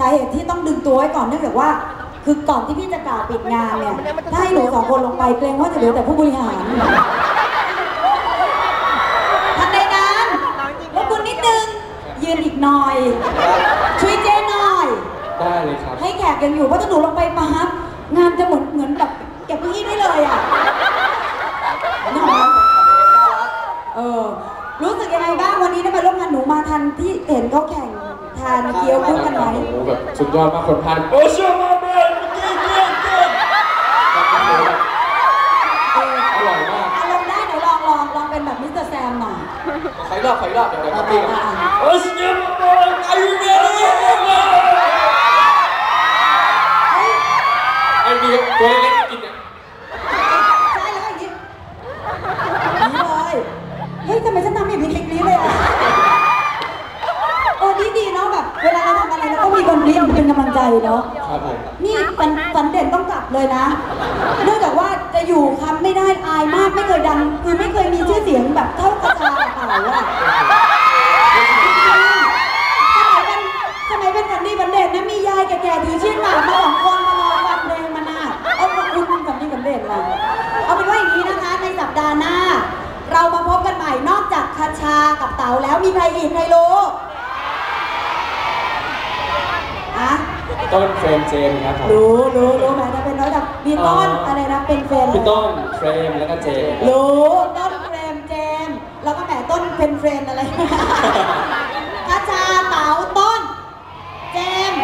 ไว้ก่อนเนื่องจากว่า คือก่อนที่พี่จะกล่าวปิดงานเนี่ยถ้าให้หนูสองคนลงไปเกรงว่าจะเหลือแต่ผู้บริหารทันใดนั้นรบกวนนิดนึงยืนอีกหน่อย ช่วยเจ๊หน่อย ได้เลยครับ ให้แขกยังอยู่เพราะถ้าหนูลงไปปั๊บงานจะเหมือนเหมือนแบบเก็บเก้าอี้ได้เลยอะนึกออกไหมเออรู้สึกยังไงบ้างวันนี้ได้มาร่วมงานหนูมาทันที่เห็นเขาแข่ง ทานเกี๊ยวกุ้งกันไหมโอ้โหแบบสุดยอดมากคนพันโอ้เชื่อมาแม่เก่งเก่งเก่งแบบโอ้โหแบบเอออร่อยมากอารมณ์ได้เดี๋ยวลองลองลองเป็นแบบมิสเตอร์แซมหน่อยขออีกรอบขออีกรอบเดี๋ยวเดี๋ยวครับพี่อ่าโอ้เชื่อมาแม่อายุเมรี่ไอ้มีตัวเล็กๆกินเนี่ยใช่แล้วอย่างนี้นี่เลยเฮ้ยทำไมฉัน เราต้องมีคนดีเป็นกำลังใจเนาะ ครับผมนี่ฝันฝันเด่นต้องกลับเลยนะ เนื่องจากว่าจะอยู่คำไม่ได้อายมากไม่เคยดัง คือไม่เคยมีชื่อเสียงแบบเท่ากระชาเต่าอะสมัยเป็นสมัยเป็นฝันดีฝันเด่นนะมียายแก่ๆถือชิ้นหมากมาสองคนมารอฟังเพลงมานาเอาขอบคุณฝันดีฝันเด่นมาเอาเป็นว่าอย่างนี้นะคะในสัปดาห์หน้า เรามาพบกันใหม่นอกจากคาชากับเต๋าแล้วมีใครอีกใครรู้อะ ต้นเฟรมเจมส์ครับผมรู้รู้รู้ไหมจะเป็นน้อยแบบมีต้นอ๋อออะไรนะเป็นเฟรนพี่ต้นเฟรมแล้วก็เจมส์รู้ต้นเฟรมเจมส์แล้วก็แหมต้นเป็นเฟรนอะไรกาชาเต๋าต้น เจมส์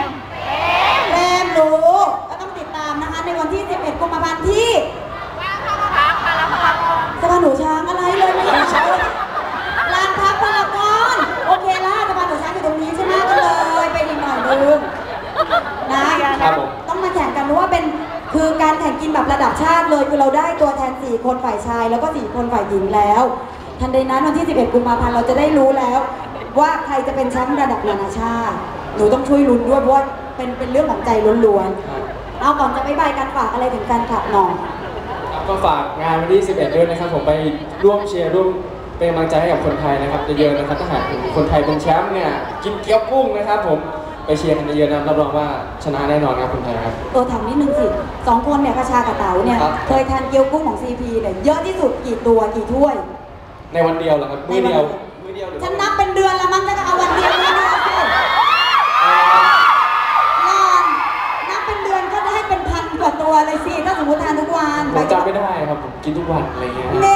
เฟรมรู้ก็ต้องติดตามนะคะในวันที่ 11กุมภาพันธ์ที่สะพานหนูช้างอะไรเลยไม่ใช่ลานพักพารากอนโอเคละสะพานหนูช้างอยู่ตรงนี้ใช่ไหมก็เลยไปอีกหน่อยนึงนะ ครับผม ต้องมาแข่งกันเพราะว่าเป็นคือ การแข่งกินแบบระดับชาติเลยคือเราได้ตัวแทน 4 คนฝ่ายชาย แล้วก็ 4 คนฝ่ายหญิงแล้ว ทันใดนั้นวันที่ 11 กุมภาพันธ์เราจะได้รู้แล้ว ว่าใครจะเป็นแชมป์ระดับนานาชาติหนูต้องช่วยลุ้นด้วยเพราะว่าเป็นเป็นเรื่องของใจล้วนๆเอาก่อนจะไปบายการฝากอะไรถึงแฟนคลับหน่อยครับก็ฝากงานวันที่ 11 ด้วยนะครับ ผมไปร่วมเชียร์ร่วมเป็นกำลังใจให้กับคนไทยนะครับเยอะๆนะครับถ้าหากคนไทยเป็นแชมป์เนี่ยกินเกี๊ยวกุ้งนะครับผม ไปเชียร์กันเยอะๆนะครับรับรองว่าชนะแน่นอนครับคนไทยครับ เออถามนิดนึงสิสองคนเนี่ยกระชากับเต๋าเนี่ยครับ เคยทานเกี๊ยวกุ้งของซีพีเนี่ยเยอะที่สุดกี่ตัวกี่ถ้วย ในวันเดียวเหรอครับมือเดียวมือเดียวหรือฉันนับเป็นเดือนละมั้งจะเอาวันเดียวไม่ได้สินอนนับเป็นเดือนก็ได้เป็นพันกว่าตัวเลยสิถ้าสมมติทานทุกวันผมจำไม่ได้ครับผมกินทุกวันอะไรเงี้ยเน่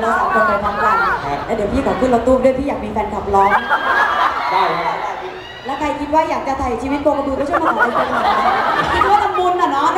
เราสองคนไปพร้อมกันแล้วเดี๋ยวพี่ขอขึ้นรถตู้ด้วยพี่อยากมีแฟนคลับร้อง ได้ครัแล้วใครคิดว่าอยากจะถ่ายชีวิตโกกระบือก็ช่วยมาขอเป็นคนหน่อยคิดว่าทำบุญอะเนาะ